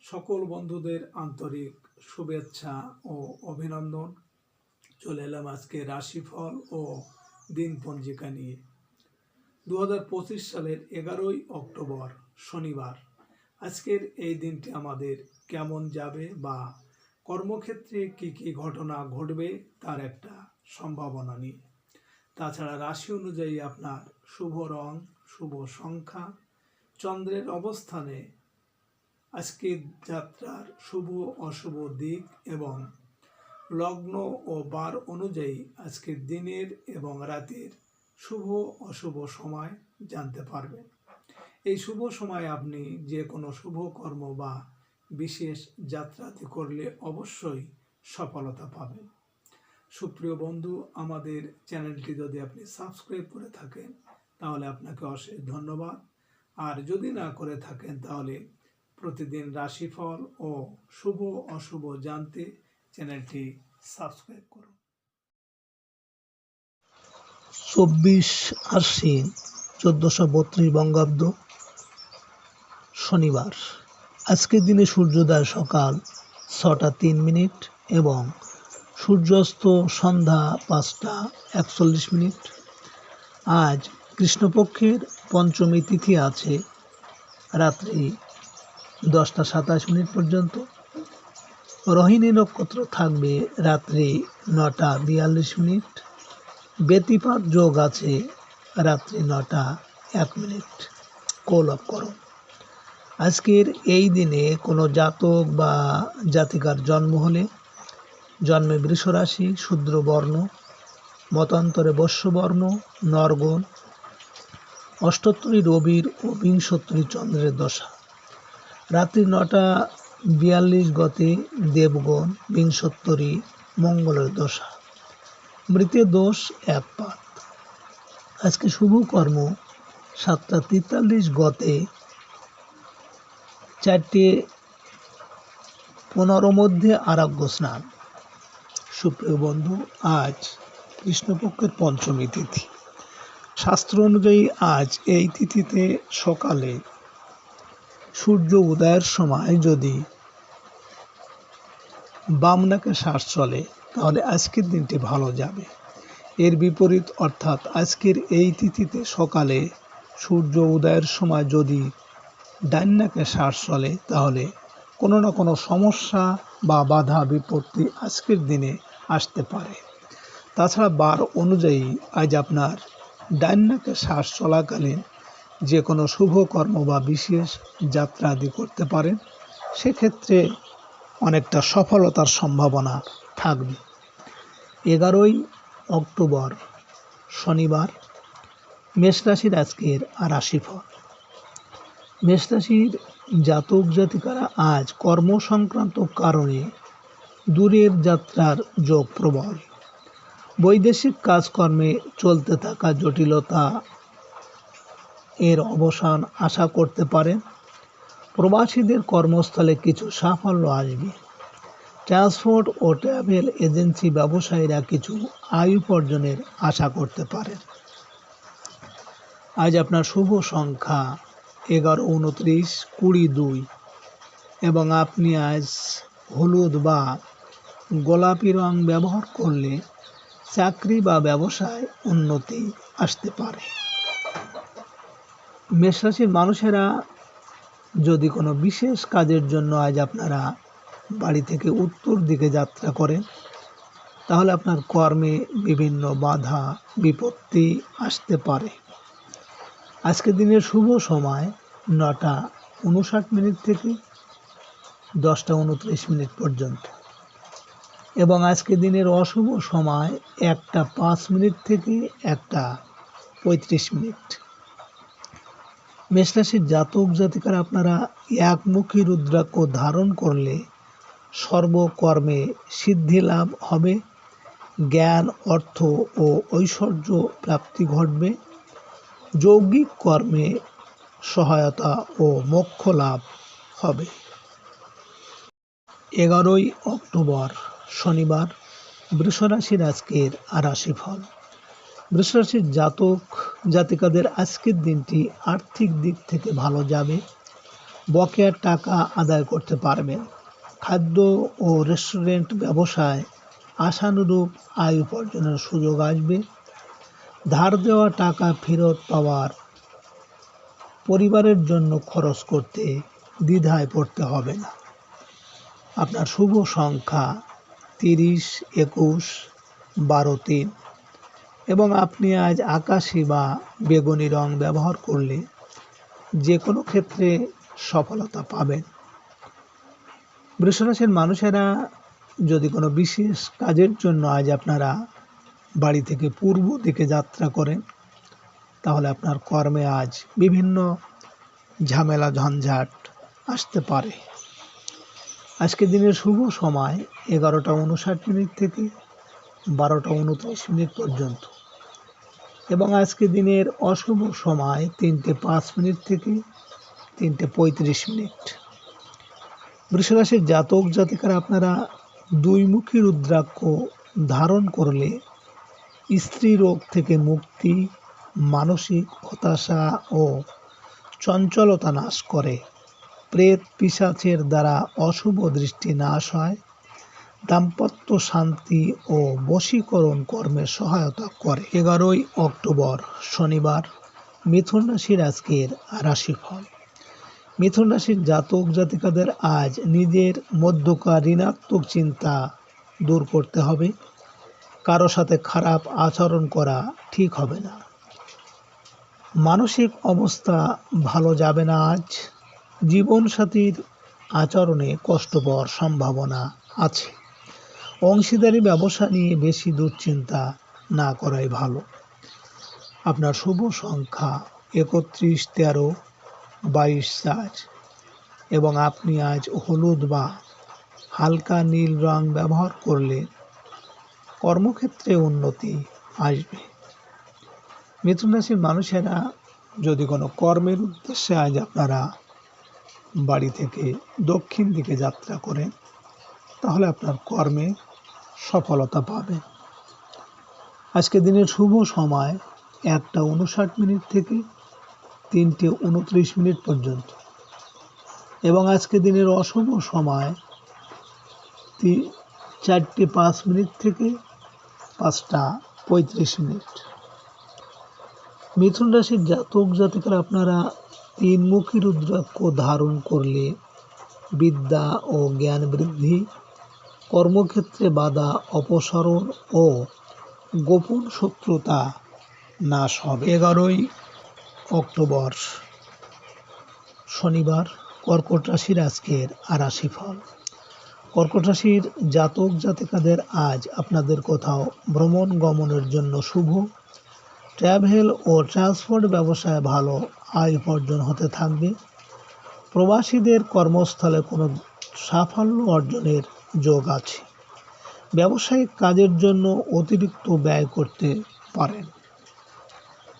সকল বন্ধুদের আন্তরিক শুভেচ্ছা ও অভিনন্দন। চলে এলাম আজকে রাশিফল ও দিন পঞ্জিকা নিয়ে। দু হাজার পঁচিশ সালের এগারোই অক্টোবর, শনিবার। আজকের এই দিনটি আমাদের কেমন যাবে বা কর্মক্ষেত্রে কি কি ঘটনা ঘটবে তার একটা সম্ভাবনা নিয়ে। তাছাড়া রাশি অনুযায়ী আপনার শুভ রং, শুভ সংখ্যা, চন্দ্রের অবস্থানে আজকের যাত্রার শুভ অশুভ দিক এবং লগ্ন ও বার অনুযায়ী আজকের দিনের এবং রাতের শুভ অশুভ সময় জানতে পারবেন। এই শুভ সময় আপনি যে কোনো শুভ কর্ম বা বিশেষ যাত্রাতে করলে অবশ্যই সফলতা পাবেন। সুপ্রিয় বন্ধু, আমাদের চ্যানেলটি যদি আপনি সাবস্ক্রাইব করে থাকেন, তাহলে আপনাকে অশেষ ধন্যবাদ। আর যদি না করে থাকেন, তাহলে প্রতিদিন রাশিফল ও শুভ অশুভ জানতে চ্যানেলটি সাবস্ক্রাইব করুন। চব্বিশ আশ্বিন চোদ্দশো বত্রিশ বঙ্গাব্দ শনিবার। আজকের দিনে সূর্যোদয় সকাল ছটা তিন মিনিট এবং সূর্যাস্ত সন্ধ্যা পাঁচটা একচল্লিশ মিনিট। আজ কৃষ্ণপক্ষের পঞ্চমী তিথি আছে, রাত্রি দশটা সাতাশ মিনিট পর্যন্ত। রোহিণী নক্ষত্র থাকবে রাত্রি নটা বিয়াল্লিশ মিনিট। ব্যতিপাত যোগ আছে রাত্রি নটা এক মিনিট। কৌলভ করো। আজকের এই দিনে কোনো জাতক বা জাতিকার জন্ম হলে জন্মে বৃষরাশি শূদ্র বর্ণ মতান্তরে বর্ণ নরগণ অষ্টোত্তরী রবির ও বিংশোত্তরী চন্দ্রের দশা। রাত্রি নটা বিয়াল্লিশ গতে দেবগণ বিংশোত্তরী মঙ্গলের দশা। মৃতের দোষ এক পাত। আজকে শুভ কর্ম সাতটা তেতাল্লিশ গতে চারটে পনেরো মধ্যে আরোগ্য স্নান। সুপ্রিয় বন্ধু, আজ কৃষ্ণপক্ষের পঞ্চমী তিথি। শাস্ত্র অনুযায়ী আজ এই তিথিতে সকালে সূর্য উদয়ের সময় যদি বামনাকে শ্বাস চলে, তাহলে আজকের দিনটি ভালো যাবে। এর বিপরীত অর্থাৎ আজকের এই তিথিতে সকালে সূর্য উদয়ের সময় যদি ডাইনাকে শ্বাস চলে, তাহলে কোনো না কোনো সমস্যা বা বাধা বিপত্তি আজকের দিনে আসতে পারে। তাছাড়া বার অনুযায়ী আজ আপনার ডাইনাকে শ্বাস চলাকালীন যে কোনো শুভ কর্ম বা বিশেষ যাত্রা আদি করতে পারেন সেক্ষেত্রে অনেকটা সফলতার সম্ভাবনা থাকবে। এগারোই অক্টোবর, শনিবার মেষরাশির আজকের রাশিফল। মেষরাশির জাতক জাতিকারা আজ কর্ম সংক্রান্ত কারণে দূরের যাত্রার যোগ প্রবল। বৈদেশিক কাজকর্মে চলতে থাকা জটিলতা এর অবসান আশা করতে পারেন প্রবাসীদের কর্মস্থলে কিছু সাফল্য আসবে। ট্রান্সপোর্ট ও ট্রাভেল এজেন্সি ব্যবসায়ীরা কিছু আয় উপার্জনের আশা করতে পারেন আজ আপনার শুভ সংখ্যা এগারো, উনত্রিশ, কুড়ি, দুই এবং আপনি আজ হলুদ বা গোলাপি রং ব্যবহার করলে চাকরি বা ব্যবসায় উন্নতি আসতে পারে। মেষরাশির মানুষেরা যদি কোনো বিশেষ কাজের জন্য আজ আপনারা বাড়ি থেকে উত্তর দিকে যাত্রা করেন, তাহলে আপনার কর্মে বিভিন্ন বাধা, বিপত্তি আসতে পারে। আজকে দিনের শুভ সময় নটা উনষাট মিনিট থেকে দশটা উনত্রিশ মিনিট পর্যন্ত। এবং আজকে দিনের অশুভ সময় একটা পাঁচ মিনিট থেকে একটা পঁয়ত্রিশ মিনিট। মেষরাশির জাতক জাতিকারা আপনারা একমুখী রুদ্রাক্ষ ধারণ করলে সর্বকর্মে সিদ্ধি লাভ হবে, জ্ঞান, অর্থ ও ঐশ্বর্য প্রাপ্তি ঘটবে, যৌগিক কর্মে সহায়তা ও মোক্ষ লাভ হবে। এগারোই অক্টোবর শনিবার, বৃষরাশির আজকের রাশিফল বৃষরাশির জাতক, জাতিকাদের আজকের দিনটি আর্থিক দিক থেকে ভালো যাবে। বকেয়ার টাকা আদায় করতে পারবেন। খাদ্য ও রেস্টুরেন্ট ব্যবসায় আশানুরূপ আয় উপার্জনের সুযোগ আসবে। ধার দেওয়া টাকা ফেরত পাওয়ার পরিবারের জন্য খরচ করতে দ্বিধায় পড়তে হবে না। আপনার শুভ সংখ্যা তিরিশ, একুশ, বারো, তিন। এবং আপনি আজ আকাশি বা বেগুনি রং ব্যবহার করলে যে কোনো ক্ষেত্রে সফলতা পাবেন। বৃষরাশির মানুষেরা যদি কোনো বিশেষ কাজের জন্য আজ আপনারা বাড়ি থেকে পূর্ব দিকে যাত্রা করেন, তাহলে আপনার কর্মে আজ বিভিন্ন ঝামেলা, ঝঞ্ঝাট আসতে পারে। আজকে দিনের শুভ সময় এগারোটা উনষাট মিনিট থেকে বারোটা উনত্রিশ মিনিট পর্যন্ত। এবং আজকে দিনের অশুভ সময় তিনটে পাঁচ মিনিট থেকে তিনটে পঁয়ত্রিশ মিনিট। বৃষরাশির জাতক, জাতিকারা, আপনারা দুইমুখী রুদ্রাক্ষ ধারণ করলে স্ত্রী রোগ থেকে মুক্তি, মানসিক হতাশা ও চঞ্চলতা নাশ করে। প্রেত পিশাচের দ্বারা অশুভ দৃষ্টি নাশ হয়। দাম্পত্য শান্তি ও বশীকরণ কর্মে সহায়তা করে। এগারোই অক্টোবর, শনিবার, মিথুন রাশির আজকের রাশিফল। মিথুন রাশির জাতক জাতিকাদের আজ নিজের মধ্যকার ঋণাত্মক চিন্তা দূর করতে হবে। কারও সাথে খারাপ আচরণ করা ঠিক হবে না। মানসিক অবস্থা ভালো যাবে না আজ। জীবনসাথীর আচরণে কষ্ট পাওয়ার সম্ভাবনা আছে। অংশীদারি ব্যবসা নিয়ে বেশি দুশ্চিন্তা না করাই ভালো। আপনার শুভ সংখ্যা একত্রিশ, তেরো, বাইশ চার এবং আপনি আজ হলুদ বা হালকা নীল রং ব্যবহার করলে কর্মক্ষেত্রে উন্নতি আসবে। মিথুন রাশির মানুষেরা যদি কোনো কর্মের উদ্দেশ্যে আজ আপনারা বাড়ি থেকে দক্ষিণ দিকে যাত্রা করেন তাহলে আপনার কর্মে সফলতা পাবে। আজকে দিনের শুভ সময় একটা উনষাট মিনিট থেকে তিনটে উনত্রিশ মিনিট পর্যন্ত। এবং আজকে দিনের অশুভ সময় চারটে পাঁচ মিনিট থেকে পাঁচটা পঁয়ত্রিশ মিনিট। মিথুন রাশির জাতক জাতিকারা আপনারা তিনমুখী রুদ্রাক্ষ ধারণ করলে বিদ্যা ও জ্ঞান বৃদ্ধি কর্মক্ষেত্রে বাধা, অপসারণ ও গোপন শত্রুতা নাশ হবে। এগারোই অক্টোবর, শনিবার, কর্কট রাশির আজকের আরাশি ফল কর্কট রাশির জাতক জাতিকাদের আজ আপনাদের কোথাও ভ্রমণ গমনের জন্য শুভ। ট্রাভেল ও ট্রান্সপোর্ট ব্যবসায় ভালো আয় উপার্জন হতে থাকবে। প্রবাসীদের কর্মস্থলে কোনো সাফল্য অর্জনের যোগ আছে। ব্যবসায়িক কাজের জন্য অতিরিক্ত ব্যয় করতে পারেন।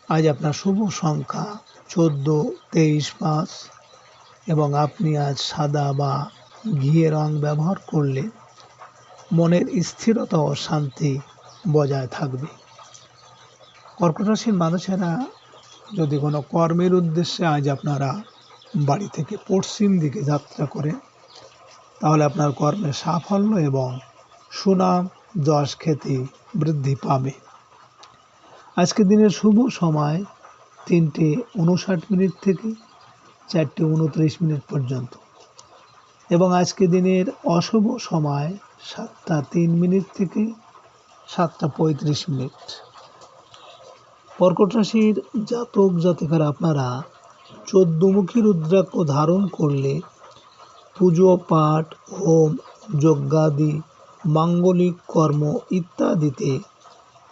আজ আপনার শুভ সংখ্যা চোদ্দ, তেইশ, পাঁচ এবং আপনি আজ সাদা বা ঘিয়ে রং ব্যবহার করলে মনের স্থিরতা ও শান্তি বজায় থাকবে। কর্কট রাশির মানুষেরা যদি কোনো কর্মের উদ্দেশ্যে আজ আপনারা বাড়ি থেকে পশ্চিম দিকে যাত্রা করেন তাহলে আপনার কর্মে সাফল্য এবং সুনাম, যশ, খ্যাতি বৃদ্ধি পাবে। আজকে দিনের শুভ সময় তিনটে উনষাট মিনিট থেকে চারটে উনত্রিশ মিনিট পর্যন্ত। এবং আজকে দিনের অশুভ সময় সাতটা তিন মিনিট থেকে সাতটা পঁয়ত্রিশ মিনিট। কর্কট রাশির জাতক জাতিকারা আপনারা চোদ্দমুখী রুদ্রাক্ষ ধারণ করলে পুজো, পাঠ, হোম, যজ্ঞাদি, মাঙ্গলিক কর্ম ইত্যাদিতে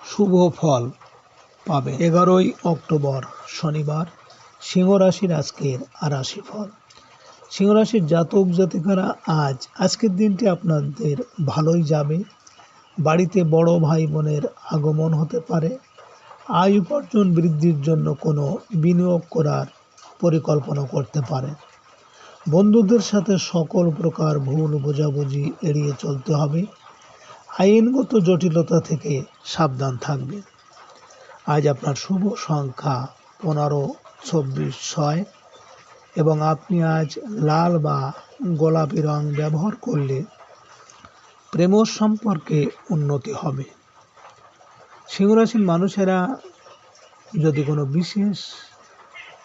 শুভ ফল পাবে এগারোই অক্টোবর শনিবার সিংহ রাশির আজকের আরাশি ফল সিংহ রাশির জাতক জাতিকারা, আজ আজকের দিনটি আপনাদের ভালোই যাবে। বাড়িতে বড় ভাই বোনের আগমন হতে পারে। আয় উপার্জন বৃদ্ধির জন্য কোনো বিনিয়োগ করার পরিকল্পনা করতে পারেন। বন্ধুদের সাথে সকল প্রকার ভুল বোঝাবুঝি এড়িয়ে চলতে হবে। আইনগত জটিলতা থেকে সাবধান থাকবে। আজ আপনার শুভ সংখ্যা পনেরো চব্বিশ ছয় এবং আপনি আজ লাল বা গোলাপি রং ব্যবহার করলে প্রেম সম্পর্কে উন্নতি হবে। সিংহরাশির মানুষেরা যদি কোনো বিশেষ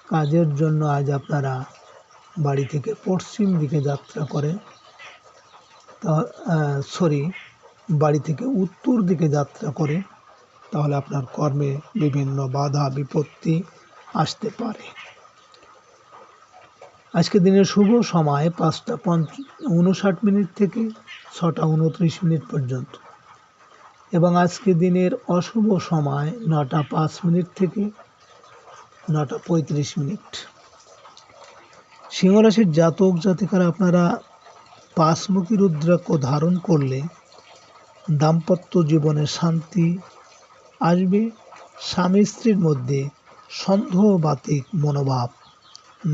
কাজের জন্য আজ আপনারা বাড়ি থেকে পশ্চিম দিকে যাত্রা করেন তা সরি বাড়ি থেকে উত্তর দিকে যাত্রা করে। তাহলে আপনার কর্মে বিভিন্ন বাধা, বিপত্তি আসতে পারে। আজকে দিনের শুভ সময় পাঁচটা পঞ্চ, উনষাট মিনিট থেকে ছটা উনত্রিশ মিনিট পর্যন্ত। এবং আজকে দিনের অশুভ সময় নটা পাঁচ মিনিট থেকে নটা পঁয়ত্রিশ মিনিট। সিংহরাশির জাতক জাতিকারা আপনারা পাঁচমুখী রুদ্রাক্ষ ধারণ করলে দাম্পত্য জীবনে শান্তি আসবে। স্বামী স্ত্রীর মধ্যে সন্দেহবাতিক মনোভাব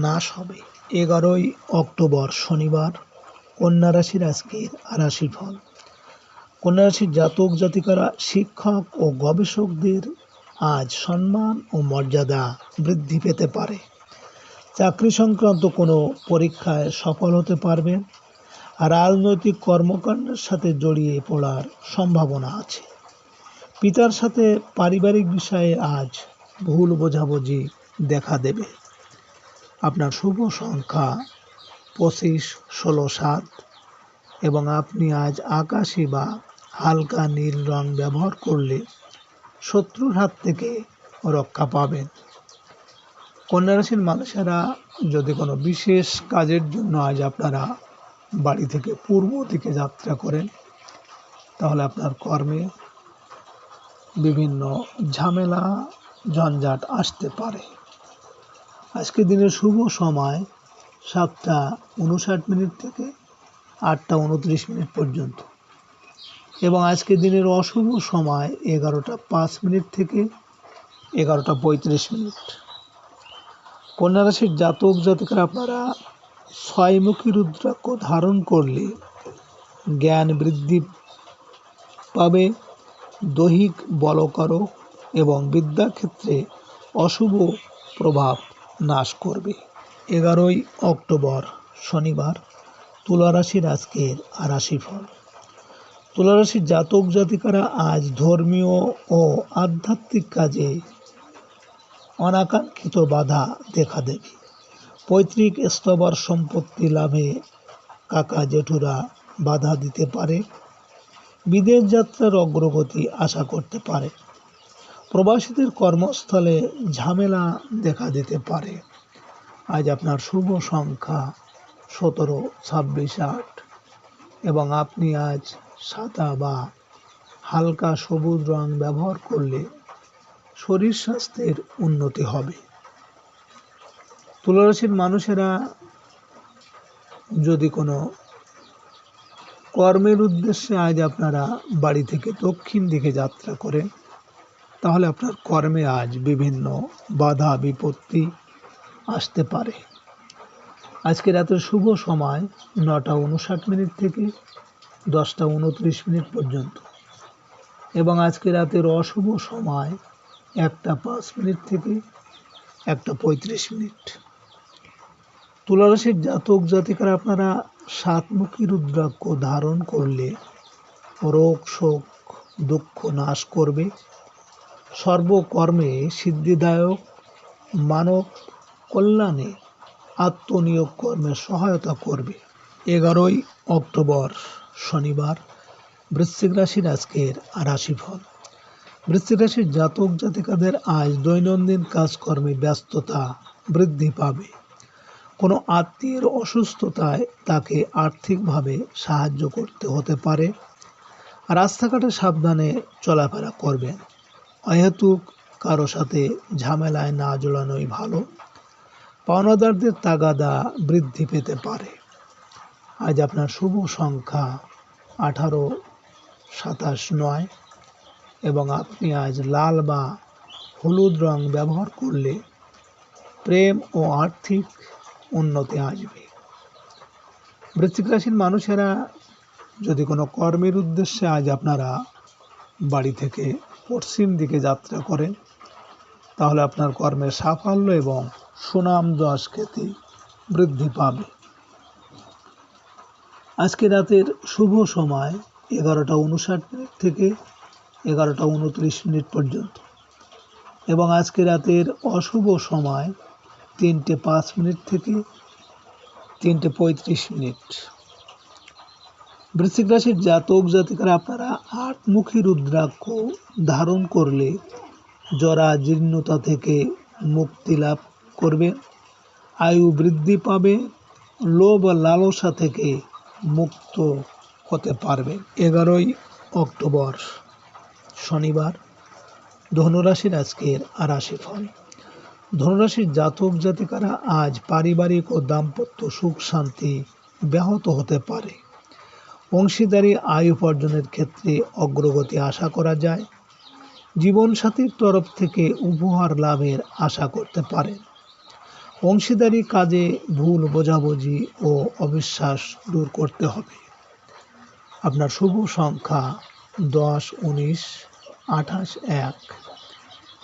নাশ হবে। এগারোই অক্টোবর শনিবার, কন্যা রাশির আজকের রাশি ফল কন্যা রাশির জাতক জাতিকারা শিক্ষক ও গবেষকদের আজ সম্মান ও মর্যাদা বৃদ্ধি পেতে পারে। চাকরি সংক্রান্ত কোনো পরীক্ষায় সফল হতে পারবেন। আর রাজনৈতিক কর্মকাণ্ডের সাথে জড়িয়ে পড়ার সম্ভাবনা আছে। পিতার সাথে পারিবারিক বিষয়ে আজ ভুল বোঝাবুঝি দেখা দেবে। আপনার শুভ সংখ্যা পঁচিশ, ষোলো, সাত এবং আপনি আজ আকাশি বা হালকা নীল রং ব্যবহার করলে শত্রুর হাত থেকে রক্ষা পাবেন। কন্যা রাশির মানুষেরা যদি কোনো বিশেষ কাজের জন্য আজ আপনারা বাড়ি থেকে পূর্ব দিকে যাত্রা করেন, তাহলে আপনার কর্মে বিভিন্ন ঝামেলা, ঝঞ্ঝাট আসতে পারে। আজকে দিনের শুভ সময় সাতটা উনষাট মিনিট থেকে আটটা উনত্রিশ মিনিট পর্যন্ত। এবং আজকে দিনের অশুভ সময় এগারোটা পাঁচ মিনিট থেকে এগারোটা পঁয়ত্রিশ মিনিট। কন্যা রাশির জাতক জাতিকারা আপনারা ছয়মুখী রুদ্রাক্ষ ধারণ করলে জ্ঞান বৃদ্ধি পাবে, দৈহিক বলকারক এবং বিদ্যাক্ষেত্রে অশুভ প্রভাব নাশ করবে। এগারোই অক্টোবর, শনিবার, তুলারাশির আজকের রাশিফল। তুলারাশির জাতক জাতিকারা আজ ধর্মীয় ও আধ্যাত্মিক কাজে অনাকাঙ্ক্ষিত বাধা দেখা দেবে। পৈতৃক স্তবর সম্পত্তি লাভে কাকা জেঠুরা বাধা দিতে পারে। বিদেশ যাত্রার অগ্রগতি আশা করতে পারে। প্রবাসীদের কর্মস্থলে ঝামেলা দেখা দিতে পারে। আজ আপনার শুভ সংখ্যা সতেরো, ছাব্বিশ, আট এবং আপনি আজ সাদা বা হালকা সবুজ রং ব্যবহার করলে শরীর স্বাস্থ্যের উন্নতি হবে। তুলারাশির মানুষেরা যদি কোনো কর্মের উদ্দেশ্যে আজ আপনারা বাড়ি থেকে দক্ষিণ দিকে যাত্রা করেন, তাহলে আপনার কর্মে আজ বিভিন্ন বাধা, বিপত্তি আসতে পারে। আজকে রাতের শুভ সময় নটা উনষাট মিনিট থেকে দশটা উনত্রিশ মিনিট পর্যন্ত। এবং আজকে রাতের অশুভ সময় একটা পাঁচ মিনিট থেকে একটা পঁয়ত্রিশ মিনিট। তুলারাশির জাতক জাতিকারা আপনারা সাতমুখী রুদ্রাক্ষ ধারণ করলে রোগ, শোক, দুঃখ নাশ করবে। সর্বকর্মে সিদ্ধিদায়ক, মানব কল্যাণে আত্মনিয়োগ কর্মে সহায়তা করবে। এগারোই অক্টোবর শনিবার, বৃশ্চিক রাশির আজকের রাশিফল। বৃশ্চিক রাশির জাতক জাতিকাদের আজ দৈনন্দিন কাজকর্মে ব্যস্ততা বৃদ্ধি পাবে। কোনো আত্মীয়ের অসুস্থতায় তাকে আর্থিকভাবে সাহায্য করতে হতে পারে। রাস্তাঘাটে সাবধানে চলাফেরা করবেন। অহেতুক কারও সাথে ঝামেলায় না জড়ানোই ভালো। পাওনাদারদের তাগাদা বৃদ্ধি পেতে পারে। আজ আপনার শুভ সংখ্যা আঠারো, সাতাশ, নয়। এবং আপনি আজ লাল বা হলুদ রং ব্যবহার করলে প্রেম ও আর্থিক উন্নতি আসবে। বৃশ্চিক রাশির মানুষেরা যদি কোনো কর্মের উদ্দেশ্যে আজ আপনারা বাড়ি থেকে পশ্চিম দিকে যাত্রা করেন, তাহলে আপনার কর্মের সাফল্য এবং সুনাম দশ খ্যাতি বৃদ্ধি পাবে। আজকে রাতের শুভ সময় এগারোটা উনষাট মিনিট থেকে এগারোটা উনত্রিশ মিনিট পর্যন্ত। এবং আজকে রাতের অশুভ সময় তিনটে পাঁচ মিনিট থেকে তিনটে পঁয়ত্রিশ মিনিট। বৃশ্চিক রাশির জাতক, জাতিকারা আপনারা আটমুখী রুদ্রাক্ষ ধারণ করলে জরা জীর্ণতা থেকে মুক্তি লাভ করবে, আয়ু বৃদ্ধি পাবে, লোভ লালসা থেকে মুক্ত হতে পারবে। এগারোই অক্টোবর। শনিবার, ধনুরাশির আজকের আর রাশিফল ধনুরাশির জাতক জাতিকারা আজ পারিবারিক ও দাম্পত্য সুখ, শান্তি ব্যাহত হতে পারে। অংশীদারি, আয় উপার্জনের ক্ষেত্রে অগ্রগতি আশা করা যায়। জীবনসাথীর তরফ থেকে উপহার লাভের আশা করতে পারেন। অংশীদারি কাজে ভুল বোঝাবুঝি ও অবিশ্বাস দূর করতে হবে। আপনার শুভ সংখ্যা দশ, উনিশ, আঠাশ, এক।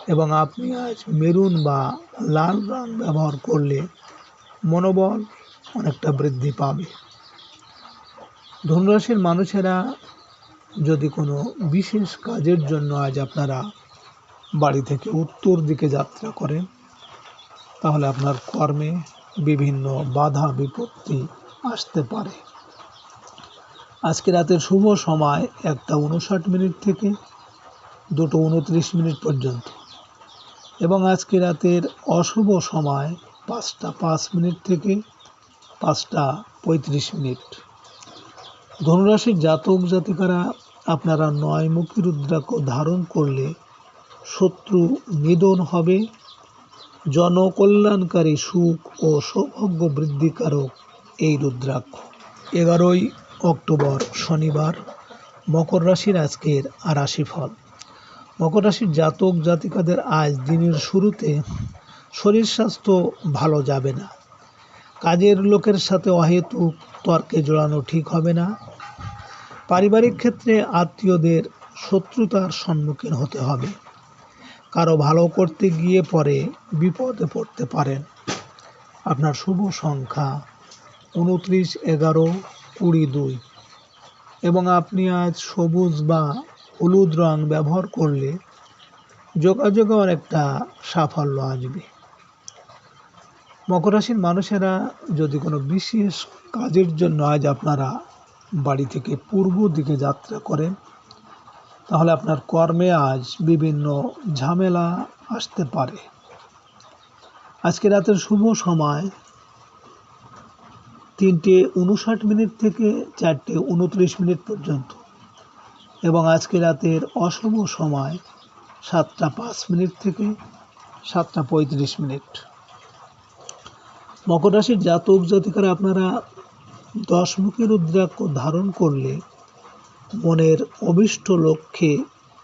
এবং আপনি আজ মেরুন বা লাল রং ব্যবহার করলে মনোবল অনেকটা বৃদ্ধি পাবে। ধনুরাশির মানুষেরা যদি কোনো বিশেষ কাজের জন্য আজ আপনারা বাড়ি থেকে উত্তর দিকে যাত্রা করেন, তাহলে আপনার কর্মে বিভিন্ন বাধা বিপত্তি আসতে পারে। আজকে রাতের শুভ সময় একটা উনষাট মিনিট থেকে দুটো উনত্রিশ মিনিট পর্যন্ত। এবং আজকে রাতের অশুভ সময় পাঁচটা পাঁচ মিনিট থেকে পাঁচটা পঁয়ত্রিশ মিনিট। ধনুরাশির জাতক জাতিকারা, আপনারা নয়মুখী রুদ্রাক্ষ ধারণ করলে শত্রু নিধন হবে। জনকল্যাণকারী সুখ ও সৌভাগ্য বৃদ্ধিকারক এই রুদ্রাক্ষ। এগারোই অক্টোবর, শনিবার, মকর রাশির আজকের রাশিফল। মকর রাশির জাতক জাতিকাদের আজ দিনের শুরুতে শরীর স্বাস্থ্য ভালো যাবে না। কাজের লোকের সাথে অহেতুক তর্কে জড়ানো ঠিক হবে না। পারিবারিক ক্ষেত্রে আত্মীয়দের শত্রুতার সম্মুখীন হতে হবে। কারও ভালো করতে গিয়ে পরে বিপদে পড়তে পারেন। আপনার শুভ সংখ্যা উনত্রিশ এগারো। কুড়ি দুই। এবং আপনি আজ সবুজ বা হলুদ রং ব্যবহার করলে যোগাযোগে অনেকটা সাফল্য আসবে। মকর রাশির মানুষেরা যদি কোনো বিশেষ কাজের জন্য আজ আপনারা বাড়ি থেকে পূর্ব দিকে যাত্রা করেন, তাহলে আপনার কর্মে আজ বিভিন্ন ঝামেলা আসতে পারে। আজকে রাতের শুভ সময়। তিনটে উনষাট মিনিট থেকে চারটে উনত্রিশ মিনিট পর্যন্ত। এবং আজকে রাতের অশুভ সময় সাতটা পাঁচ মিনিট থেকে সাতটা পঁয়ত্রিশ মিনিট। মকর রাশির জাতক জাতিকারা আপনারা দশমুখী রুদ্রাক্ষ ধারণ করলে মনের অভিষ্ট লক্ষ্যে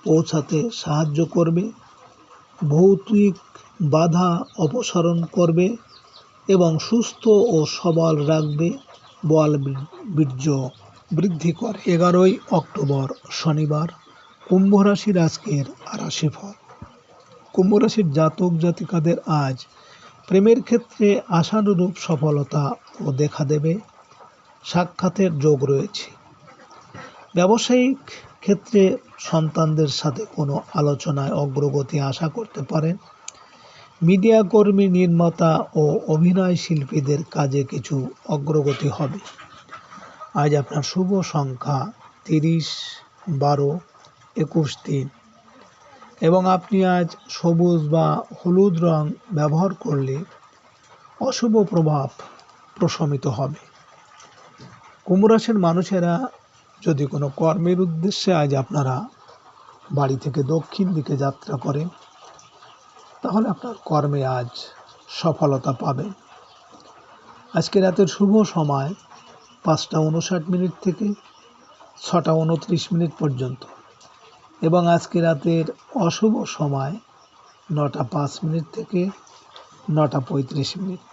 পৌঁছাতে সাহায্য করবে, ভৌতিক বাধা অপসারণ করবে এবং সুস্থ ও সবল রাখবে বল বীর্য বৃদ্ধি করে। এগারোই অক্টোবর শনিবার, কুম্ভ রাশির আজকের রাশিফল। কুম্ভ রাশির জাতক জাতিকাদের আজ প্রেমের ক্ষেত্রে আশানুরূপ সফলতা ও দেখা দেবে। সাক্ষাতের যোগ রয়েছে। ব্যবসায়িক ক্ষেত্রে সন্তানদের সাথে কোনো আলোচনায় অগ্রগতি আশা করতে পারেন। মিডিয়া কর্মী, নির্মাতা ও অভিনয় শিল্পীদের কাজে কিছু অগ্রগতি হবে। আজ আপনার শুভ সংখ্যা তিরিশ, বারো, একুশ দিন। এবং আপনি আজ সবুজ বা হলুদ রং ব্যবহার করলে অশুভ প্রভাব প্রশমিত হবে। কুম্ভরাশির মানুষেরা যদি কোনো কর্মের উদ্দেশ্যে আজ আপনারা বাড়ি থেকে দক্ষিণ দিকে যাত্রা করেন তাহলে আপনার কর্মে আজ সফলতা পাবেন। আজকে রাতের শুভ সময় পাঁচটা উনষাট মিনিট থেকে ছটা উনত্রিশ মিনিট পর্যন্ত এবং আজকে রাতের অশুভ সময় নটা পাঁচ মিনিট থেকে নটা পঁয়ত্রিশ মিনিট।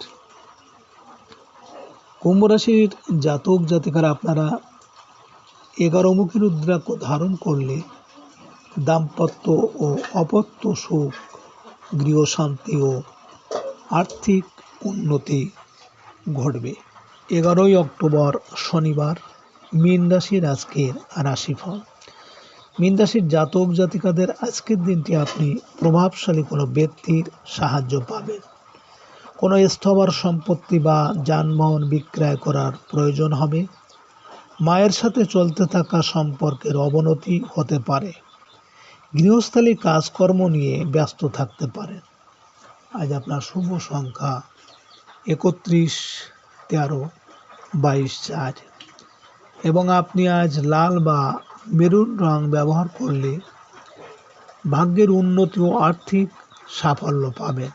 কুম্ভ রাশির জাতক জাতিকারা আপনারা এগারোমুখী রুদ্রাক্ষ ধারণ করলে দাম্পত্য ও অপত্য সুখ গৃহশান্তি ও আর্থিক উন্নতি ঘটবে। এগারোই অক্টোবর শনিবার মীন রাশির আজকের রাশিফল। মীন রাশির জাতক জাতিকাদের আজকের দিনটি আপনি প্রভাবশালী কোনো ব্যক্তির সাহায্য পাবেন। কোনো স্থবর সম্পত্তি বা যানবাহন বিক্রয় করার প্রয়োজন হবে। মায়ের সাথে চলতে থাকা সম্পর্কের অবনতি হতে পারে। গৃহস্থালী কাজকর্ম নিয়ে ব্যস্ত থাকতে পারেন। আজ আপনার শুভ সংখ্যা একত্রিশ, তেরো, বাইশ, চার। এবং আপনি আজ লাল বা মেরুন রং ব্যবহার করলে ভাগ্যের উন্নতি ও আর্থিক সাফল্য পাবেন।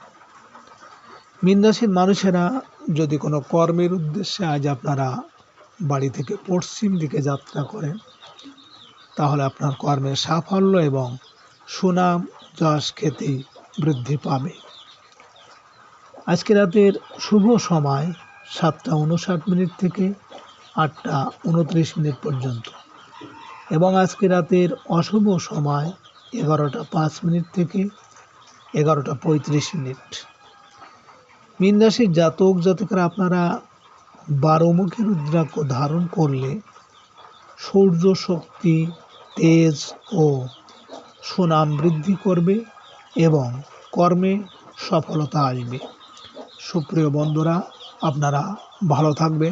মীন রাশির মানুষেরা যদি কোনো কর্মের উদ্দেশ্যে আজ আপনারা বাড়ি থেকে পশ্চিম দিকে যাত্রা করেন, তাহলে আপনার কর্মের সাফল্য এবং সুনাম যশ খ্যাতি বৃদ্ধি পাবে। আজকে রাতের শুভ সময় সাতটা উনষাট মিনিট থেকে আটটা উনত্রিশ মিনিট পর্যন্ত। এবং আজকে রাতের অশুভ সময় এগারোটা পাঁচ মিনিট থেকে এগারোটা পঁয়ত্রিশ মিনিট। মীন রাশির জাতক জাতকরা, আপনারা বারোমুখী রুদ্রাক্ষ ধারণ করলে সূর্য শক্তি, তেজ ও সুনাম বৃদ্ধি করবে এবং কর্মে সফলতা আসবে। সুপ্রিয় বন্ধুরা আপনারা ভালো থাকবে